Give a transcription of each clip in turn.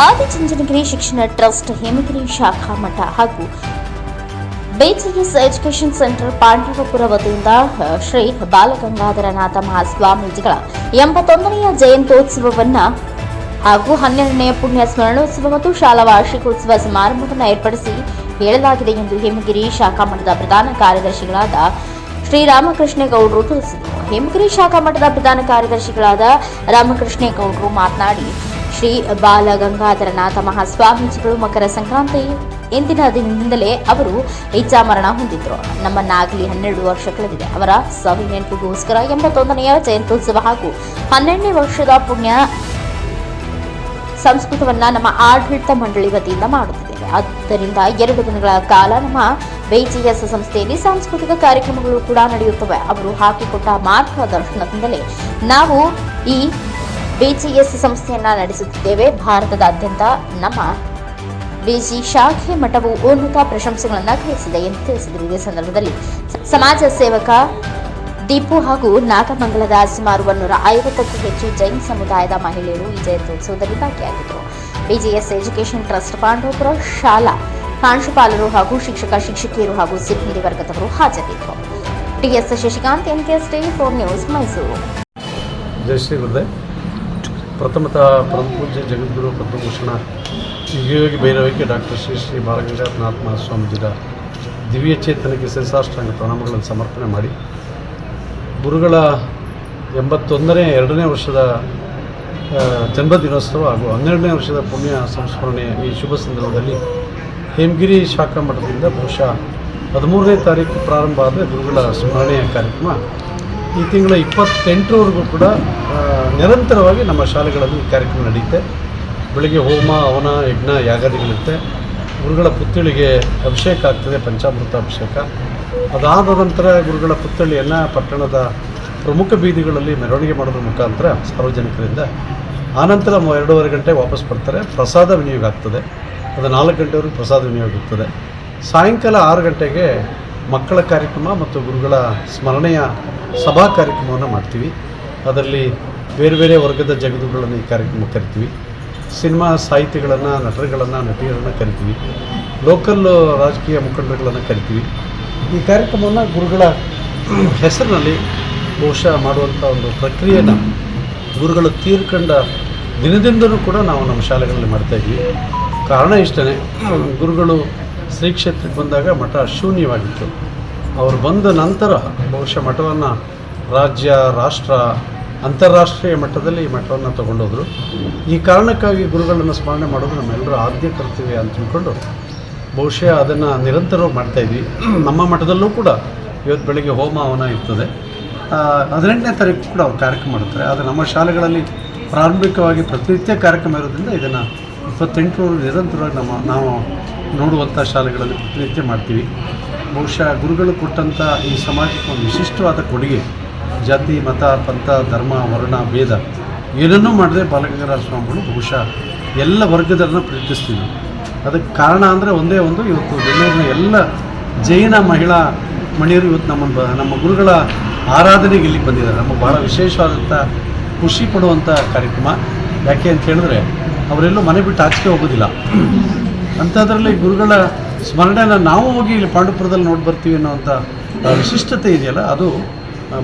ಆದಿಚುಂಚನಗಿರಿ ಶಿಕ್ಷಣ ಟ್ರಸ್ಟ್, ಹೇಮಗಿರಿ ಶಾಖಾ ಮಠ ಹಾಗೂ ಬೇಜಿಎಸ್ ಎಜುಕೇಷನ್ ಸೆಂಟರ್ ಪಾಂಡವಪುರ ವತಿಯಿಂದ ಶ್ರೀ ಬಾಲಗಂಗಾಧರನಾಥ ಮಹಾಸ್ವಾಮೀಜಿಗಳ ಎಂಬತ್ತೊಂದನೆಯ ಜಯಂತ್ಯೋತ್ಸವವನ್ನ ಹಾಗೂ ಹನ್ನೆರಡನೆಯ ಪುಣ್ಯ ಸ್ಮರಣೋತ್ಸವ ಮತ್ತು ಶಾಲಾ ವಾರ್ಷಿಕೋತ್ಸವ ಸಮಾರಂಭವನ್ನು ಏರ್ಪಡಿಸಿ ಹೇಳಲಾಗಿದೆ ಎಂದು ಹೇಮಗಿರಿ ಶಾಖಾ ಮಠದ ಪ್ರಧಾನ ಕಾರ್ಯದರ್ಶಿಗಳಾದ ಶ್ರೀರಾಮಕೃಷ್ಣೇಗೌಡರು ತಿಳಿಸಿದರು. ಹೇಮಗಿರಿ ಶಾಖಾ ಮಠದ ಪ್ರಧಾನ ಕಾರ್ಯದರ್ಶಿಗಳಾದ ರಾಮಕೃಷ್ಣೇಗೌಡರು ಮಾತನಾಡಿ ಶ್ರೀ ಬಾಲಗಂಗಾಧರನಾಥ ಮಹಾಸ್ವಾಮೀಜಿಗಳು ಮಕರ ಸಂಕ್ರಾಂತಿ ಇಂದಿನ ದಿನದಿಂದಲೇ ಅವರು ಇಚ್ಛಾಮರಣ ಹೊಂದಿದ್ರು. ನಮ್ಮನ್ನಾಗಲಿ ಹನ್ನೆರಡು ವರ್ಷ ಕಳೆದಿದೆ. ಅವರ ಸವಿ ನೆನಪಿಗೋಸ್ಕರ ಎಂಬತ್ತೊಂದನೆಯ ಜಯಂತ್ಯೋತ್ಸವ ಹಾಗೂ ಹನ್ನೆರಡನೇ ವರ್ಷದ ಪುಣ್ಯ ಸಂಸ್ಕೃತವನ್ನ ನಮ್ಮ ಆಡಳಿತ ಮಂಡಳಿ ವತಿಯಿಂದ ಮಾಡುತ್ತಿದ್ದೇವೆ ಆದ್ದರಿಂದ ಎರಡು ದಿನಗಳ ಕಾಲ ನಮ್ಮ ವೈಜಿಎಸ್ ಸಂಸ್ಥೆಯಲ್ಲಿ ಸಾಂಸ್ಕೃತಿಕ ಕಾರ್ಯಕ್ರಮಗಳು ಕೂಡ ನಡೆಯುತ್ತವೆ. ಅವರು ಹಾಕಿಕೊಟ್ಟ ಮಾರ್ಗದರ್ಶನದಿಂದಲೇ ನಾವು ಈ ಬಿಜಿಎಸ್ ಸಂಸ್ಥೆಯನ್ನ ನಡೆಸುತ್ತಿದ್ದೇವೆ. ಭಾರತದಾದ್ಯಂತ ನಮ್ಮ ಬಿಜಿ ಶಾಖೆ ಮಠವು ಉನ್ನತ ಪ್ರಶಂಸೆಗಳನ್ನು ಗಳಿಸಿದೆ ಎಂದು ತಿಳಿಸಿದರು. ಇದೇ ಸಂದರ್ಭದಲ್ಲಿ ಸಮಾಜ ಸೇವಕ ದೀಪು ಹಾಗೂ ನಾಗಮಂಗಲದ ಸುಮಾರು ಒನ್ನೂರ ಐವತ್ತಕ್ಕೂ ಹೆಚ್ಚು ಜೈನ್ ಸಮುದಾಯದ ಮಹಿಳೆಯರು ಈ ಜಯಂತ್ಯೋತ್ಸವದಲ್ಲಿ ಭಾಗಿಯಾಗಿದ್ದರು. ಬಿಜಿಎಸ್ ಎಜುಕೇಷನ್ ಟ್ರಸ್ಟ್ ಪಾಂಡವಪುರ ಶಾಲಾ ಪ್ರಾಂಶುಪಾಲರು ಹಾಗೂ ಶಿಕ್ಷಕ, ಶಿಕ್ಷಕಿಯರು ಹಾಗೂ ಸಿಬ್ಬಂದಿ ವರ್ಗದವರು ಹಾಜರಿದ್ದರು. TS Shashikant NKS stay four news Mysuru. ಪ್ರಥಮತಃ ಪರಮಪೂಜ್ಯ ಜಗದ್ಗುರು ಪದ್ಮಭೂಷಣ ಯೋಗಿ ಭೈರವಕ್ಕೆ ಡಾಕ್ಟರ್ ಶ್ರೀ ಶ್ರೀ ಬಾಲಗಂಗಾಧರನಾಥ ಮಹಾಸ್ವಾಮೀಜಿರ ದಿವ್ಯ ಚೇತನಕ್ಕೆ ಶಿರಸಾಷ್ಟಾಂಗ ಪ್ರಣಾಮಗಳನ್ನು ಸಮರ್ಪಣೆ ಮಾಡಿ. ಗುರುಗಳ ಎಂಬತ್ತೊಂದನೇ, ಎರಡನೇ ವರ್ಷದ ಜನ್ಮದಿನೋತ್ಸವ ಹಾಗೂ ಹನ್ನೆರಡನೇ ವರ್ಷದ ಪುಣ್ಯ ಸಂಸ್ಮರಣೆಯ ಈ ಶುಭ ಸಂದರ್ಭದಲ್ಲಿ ಹೇಮಗಿರಿ ಶಾಖಾ ಮಠದಿಂದ ಬಹುಶಃ ಹದಿಮೂರನೇ ತಾರೀಕು ಪ್ರಾರಂಭ ಆದರೆ ಗುರುಗಳ ಸ್ಮರಣೆಯ ಕಾರ್ಯಕ್ರಮ ಈ ತಿಂಗಳ ಇಪ್ಪತ್ತೆಂಟರವರೆಗೂ ಕೂಡ ನಿರಂತರವಾಗಿ ನಮ್ಮ ಶಾಲೆಗಳಲ್ಲಿ ಈ ಕಾರ್ಯಕ್ರಮ ನಡೆಯುತ್ತೆ ಬೆಳಿಗ್ಗೆ ಹೋಮ, ಅವನ, ಯಜ್ಞ, ಯಾಗಾದಿಗಳಿರುತ್ತೆ. ಗುರುಗಳ ಪುತ್ಥಳಿಗೆ ಅಭಿಷೇಕ ಆಗ್ತದೆ ಪಂಚಾಮೃತ ಅಭಿಷೇಕ ಅದಾದ ನಂತರ ಗುರುಗಳ ಪುತ್ಥಳಿಯನ್ನು ಪಟ್ಟಣದ ಪ್ರಮುಖ ಬೀದಿಗಳಲ್ಲಿ ಮೆರವಣಿಗೆ ಮಾಡೋದ್ರ ಮುಖಾಂತರ ಸಾರ್ವಜನಿಕರಿಂದ ಆನಂತರ ಎರಡೂವರೆ ಗಂಟೆ ವಾಪಸ್ ಬರ್ತಾರೆ. ಪ್ರಸಾದ ವಿನಿಯೋಗ ಆಗ್ತದೆ. ಅದು ನಾಲ್ಕು ಗಂಟೆವರೆಗೂ ಪ್ರಸಾದ ವಿನಿಯೋಗ ಇರ್ತದೆ ಸಾಯಂಕಾಲ ಆರು ಗಂಟೆಗೆ ಮಕ್ಕಳ ಕಾರ್ಯಕ್ರಮ ಮತ್ತು ಗುರುಗಳ ಸ್ಮರಣೆಯ ಸಭಾ ಕಾರ್ಯಕ್ರಮವನ್ನು ಮಾಡ್ತೀವಿ. ಅದರಲ್ಲಿ ಬೇರೆ ಬೇರೆ ವರ್ಗದ ಜಗದುಗಳನ್ನು ಈ ಕಾರ್ಯಕ್ರಮ ಕರಿತೀವಿ. ಸಿನಿಮಾ ಸಾಹಿತಿಗಳನ್ನು ನಟರುಗಳನ್ನು, ನಟಿಯರನ್ನು ಕರಿತೀವಿ. ಲೋಕಲ್ ರಾಜಕೀಯ ಮುಖಂಡರುಗಳನ್ನು ಕರಿತೀವಿ. ಈ ಕಾರ್ಯಕ್ರಮವನ್ನು ಗುರುಗಳ ಹೆಸರಿನಲ್ಲಿ ಬಹುಶಃ ಮಾಡುವಂಥ ಒಂದು ಪ್ರಕ್ರಿಯೆನ ಗುರುಗಳು ತೀರ್ಕೊಂಡ ದಿನದಿಂದಲೂ ಕೂಡ ನಾವು ನಮ್ಮ ಶಾಲೆಗಳಲ್ಲಿ ಮಾಡ್ತಾಯಿದ್ವಿ ಕಾರಣ ಇಷ್ಟೇ ಗುರುಗಳು ಶ್ರೀ ಕ್ಷೇತ್ರಕ್ಕೆ ಬಂದಾಗ ಮಠ ಶೂನ್ಯವಾಗಿತ್ತು. ಅವರು ಬಂದ ನಂತರ ಬಹುಶಃ ಮಠವನ್ನು ರಾಜ್ಯ, ರಾಷ್ಟ್ರ, ಅಂತಾರಾಷ್ಟ್ರೀಯ ಮಟ್ಟದಲ್ಲಿ ಈ ಮಠವನ್ನು ತಗೊಂಡೋದ್ರು. ಈ ಕಾರಣಕ್ಕಾಗಿ ಗುರುಗಳನ್ನು ಸ್ಮರಣೆ ಮಾಡೋದು ನಮ್ಮೆಲ್ಲರ ಆದ್ಯ ಕರ್ತವ್ಯ ಅಂತ ತಿಳ್ಕೊಂಡು ಬಹುಶಃ ಅದನ್ನು ನಿರಂತರವಾಗಿ ಮಾಡ್ತಾಯಿದ್ವಿ ನಮ್ಮ ಮಠದಲ್ಲೂ ಕೂಡ ಇವತ್ತು ಬೆಳಗ್ಗೆ ಹೋಮ ಹವನ ಇರ್ತದೆ. ಹದಿನೆಂಟನೇ ತಾರೀಕು ಕೂಡ ಅವ್ರು ಕಾರ್ಯಕ್ರಮ ಮಾಡ್ತಾರೆ. ಆದರೆ ನಮ್ಮ ಶಾಲೆಗಳಲ್ಲಿ ಪ್ರಾರಂಭಿಕವಾಗಿ ಪ್ರತಿನಿತ್ಯ ಕಾರ್ಯಕ್ರಮ ಇರೋದ್ರಿಂದ ಇದನ್ನು ಇಪ್ಪತ್ತೆಂಟು ನಿರಂತರವಾಗಿ ನಮ್ಮ, ನಾವು ನೋಡುವಂಥ ಶಾಲೆಗಳಲ್ಲಿ ಪ್ರತಿನಿತ್ಯ ಮಾಡ್ತೀವಿ. ಬಹುಶಃ ಗುರುಗಳು ಕೊಟ್ಟಂಥ ಈ ಸಮಾಜಕ್ಕೆ ಒಂದು ವಿಶಿಷ್ಟವಾದ ಕೊಡುಗೆ, ಜಾತಿ, ಮತ, ಪಂಥ, ಧರ್ಮ, ವರ್ಣ, ಭೇದ ಏನನ್ನೂ ಮಾಡದೆ ಬಾಲಗಂಗಾಧರ ಸ್ವಾಮಿಗಳು ಬಹುಶಃ ಎಲ್ಲ ವರ್ಗದವ್ರನ್ನ ಪ್ರೀತಿಸ್ತೀವಿ ಅದಕ್ಕೆ ಕಾರಣ ಅಂದರೆ ಒಂದೇ ಒಂದು ಇವತ್ತು ಬೆಂಗಳೂರಿನ ಎಲ್ಲ ಜೈನ ಮಹಿಳಾ ಮಣಿಯರು ಇವತ್ತು ನಮ್ಮ ನಮ್ಮ ಗುರುಗಳ ಆರಾಧನೆಗೆ ಇಲ್ಲಿಗೆ ಬಂದಿದ್ದಾರೆ. ನಮ್ಮ ಭಾಳ ವಿಶೇಷವಾದಂಥ ಖುಷಿ ಪಡುವಂಥ ಕಾರ್ಯಕ್ರಮ. ಯಾಕೆ ಅಂತ ಹೇಳಿದ್ರೆ ಅವರೆಲ್ಲೂ ಮನೆ ಬಿಟ್ಟು ಆಚೆಗೆ ಹೋಗೋದಿಲ್ಲ. ಅಂಥದ್ರಲ್ಲಿ ಗುರುಗಳ ಸ್ಮರಣೆನ ನಾವು ಹೋಗಿ ಇಲ್ಲಿ ಪಾಂಡುಪುರದಲ್ಲಿ ನೋಡಿ ಬರ್ತೀವಿ ಅನ್ನೋವಂಥ ವಿಶಿಷ್ಟತೆ ಇದೆಯಲ್ಲ, ಅದು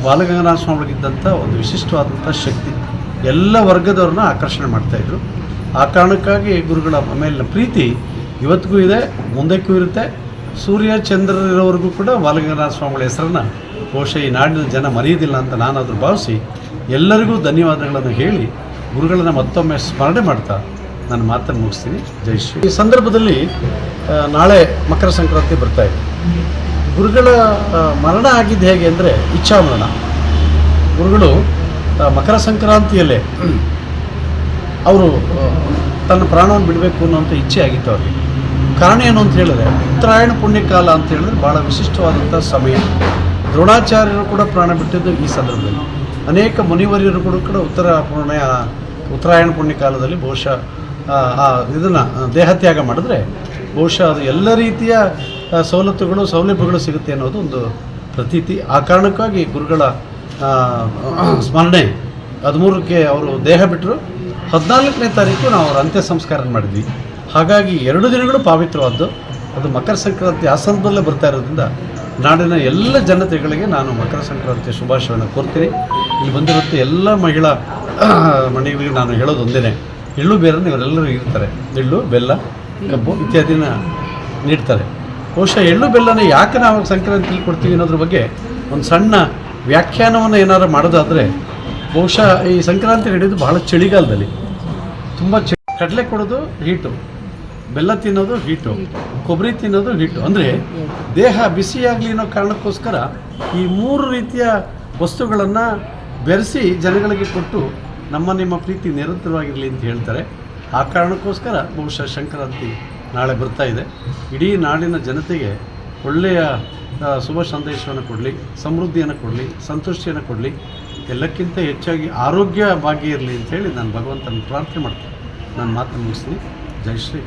ಬಾಲಗಂಗನಾಥ ಸ್ವಾಮಿಗಳಿದ್ದಂಥ ಒಂದು ವಿಶಿಷ್ಟವಾದಂಥ ಶಕ್ತಿ. ಎಲ್ಲ ವರ್ಗದವ್ರನ್ನ ಆಕರ್ಷಣೆ ಮಾಡ್ತಾಯಿದ್ರು ಆ ಕಾರಣಕ್ಕಾಗಿ ಗುರುಗಳ ಮೇಲಿನ ಪ್ರೀತಿ ಇವತ್ತಿಗೂ ಇದೆ, ಮುಂದಕ್ಕೂ ಇರುತ್ತೆ. ಸೂರ್ಯ ಚಂದ್ರರಿರೋವರೆಗೂ ಕೂಡ ಬಾಲಗಂಗನಾಥ ಸ್ವಾಮಿಗಳ ಹೆಸರನ್ನು ಬಹುಶಃ ಈ ನಾಡಿನ ಜನ ಮರೆಯೋದಿಲ್ಲ ಅಂತ ನಾನಾದರೂ ಭಾವಿಸಿ ಎಲ್ಲರಿಗೂ ಧನ್ಯವಾದಗಳನ್ನು ಹೇಳಿ ಗುರುಗಳನ್ನು ಮತ್ತೊಮ್ಮೆ ಸ್ಮರಣೆ ಮಾಡ್ತಾ ನನ್ನ ಮಾತನ್ನು ಮುಗಿಸ್ತೀನಿ. ಜೈ ಶ್ರೀ. ಈ ಸಂದರ್ಭದಲ್ಲಿ ನಾಳೆ ಮಕರ ಸಂಕ್ರಾಂತಿ ಬರ್ತಾ ಇದೆ. ಗುರುಗಳ ಮರಣ ಆಗಿದ್ದು ಹೇಗೆ ಅಂದರೆ ಇಚ್ಛಾ ಮರಣ ಗುರುಗಳು ಮಕರ ಸಂಕ್ರಾಂತಿಯಲ್ಲೇ ಅವರು ತನ್ನ ಪ್ರಾಣವನ್ನು ಬಿಡಬೇಕು ಅನ್ನೋಂಥ ಇಚ್ಛೆ ಆಗಿತ್ತು ಅವರಿಗೆ. ಕಾರಣ ಏನು ಅಂತ ಹೇಳಿದ್ರೆ, ಉತ್ತರಾಯಣ ಪುಣ್ಯಕಾಲ ಅಂತ ಹೇಳಿದ್ರೆ ಭಾಳ ವಿಶಿಷ್ಟವಾದಂಥ ಸಮಯ. ದ್ರೋಣಾಚಾರ್ಯರು ಕೂಡ ಪ್ರಾಣ ಬಿಟ್ಟಿದ್ದು ಈ ಸಂದರ್ಭದಲ್ಲಿ. ಅನೇಕ ಮುನಿವರ್ಯರು ಕೂಡ ಕೂಡ ಉತ್ತರ ಪುಣ್ಯ ಉತ್ತರಾಯಣ ಪುಣ್ಯಕಾಲದಲ್ಲಿ ಬಹುಶಃ ಇದನ್ನು ದೇಹತ್ಯಾಗ ಮಾಡಿದ್ರೆ ಬಹುಶಃ ಅದು ಎಲ್ಲ ರೀತಿಯ ಆ, ಸವಲತ್ತುಗಳು ಸೌಲಭ್ಯಗಳು ಸಿಗುತ್ತೆ ಅನ್ನೋದು ಒಂದು ಪ್ರತೀತಿ. ಆ ಕಾರಣಕ್ಕಾಗಿ ಗುರುಗಳ ಸ್ಮರಣೆ ಹದಿಮೂರಕ್ಕೆ ಅವರು ದೇಹ ಬಿಟ್ಟರು ಹದಿನಾಲ್ಕನೇ ತಾರೀಕು ನಾವು ಅವರ ಅಂತ್ಯ ಸಂಸ್ಕಾರ ಮಾಡಿದ್ವಿ. ಹಾಗಾಗಿ ಎರಡು ದಿನಗಳು ಪಾವಿತ್ರವಾದ್ದು. ಅದು ಮಕರ ಸಂಕ್ರಾಂತಿ ಆ ಸಂದರ್ಭದಲ್ಲೇ ಬರ್ತಾ ಇರೋದ್ರಿಂದ ನಾಡಿನ ಎಲ್ಲ ಜನತೆಗಳಿಗೆ ನಾನು ಮಕರ ಸಂಕ್ರಾಂತಿಯ ಶುಭಾಶಯವನ್ನು ಕೋರ್ತೀನಿ. ಇಲ್ಲಿ ಬಂದಿರುತ್ತೆ ಎಲ್ಲ ಮಹಿಳಾ ಮನೆಗಳಿಗೆ ನಾನು ಹೇಳೋದು ಎಳ್ಳು ಬೇರನ್ನು ಇವರೆಲ್ಲರೂ ಇರ್ತಾರೆ. ಎಳ್ಳು, ಬೆಲ್ಲ, ಕಬ್ಬು ಇತ್ಯಾದಿನ ನೀಡ್ತಾರೆ. ಬಹುಶಃ ಎಳ್ಳು, ಬೆಲ್ಲನ ಯಾಕೆ ನಾವು ಸಂಕ್ರಾಂತಿ ಕೊಡ್ತೀವಿ ಅನ್ನೋದ್ರ ಬಗ್ಗೆ ಒಂದು ಸಣ್ಣ ವ್ಯಾಖ್ಯಾನವನ್ನು ಏನಾದ್ರು ಮಾಡೋದಾದರೆ, ಬಹುಶಃ ಈ ಸಂಕ್ರಾಂತಿ ನಡೆಯೋದು ಬಹಳ ಚಳಿಗಾಲದಲ್ಲಿ. ತುಂಬ ಚ, ಕಡಲೆ ಕೊಡೋದು ಹೀಟು, ಬೆಲ್ಲ ತಿನ್ನೋದು ಹೀಟು, ಕೊಬ್ಬರಿ ತಿನ್ನೋದು ಹೀಟು. ಅಂದರೆ ದೇಹ ಬಿಸಿಯಾಗಲಿ ಅನ್ನೋ ಕಾರಣಕ್ಕೋಸ್ಕರ ಈ ಮೂರು ರೀತಿಯ ವಸ್ತುಗಳನ್ನು ಬೆರೆಸಿ ಜನಗಳಿಗೆ ಕೊಟ್ಟು ನಮ್ಮ ನಿಮ್ಮ ಪ್ರೀತಿ ನಿರಂತರವಾಗಿರಲಿ ಅಂತ ಹೇಳ್ತಾರೆ. ಆ ಕಾರಣಕ್ಕೋಸ್ಕರ ಬಹುಶಃ ಸಂಕ್ರಾಂತಿ ನಾಳೆ ಬರ್ತಾ ಇದೆ. ಇಡೀ ನಾಡಿನ ಜನತೆಗೆ ಒಳ್ಳೆಯ ಶುಭ ಸಂದೇಶವನ್ನು ಕೊಡಲಿ, ಸಮೃದ್ಧಿಯನ್ನು ಕೊಡಲಿ, ಸಂತುಷ್ಟಿಯನ್ನು ಕೊಡಲಿ, ಎಲ್ಲಕ್ಕಿಂತ ಹೆಚ್ಚಾಗಿ ಆರೋಗ್ಯ ಭಾಗ್ಯ ಇರಲಿ ಅಂತ ಹೇಳಿ ನಾನು ಭಗವಂತನ ಪ್ರಾರ್ಥನೆ ಮಾಡ್ತೀನಿ. ನಾನು ಮಾತನ್ನು ಮುಗಿಸ್ತೀನಿ. ಜೈ ಶ್ರೀ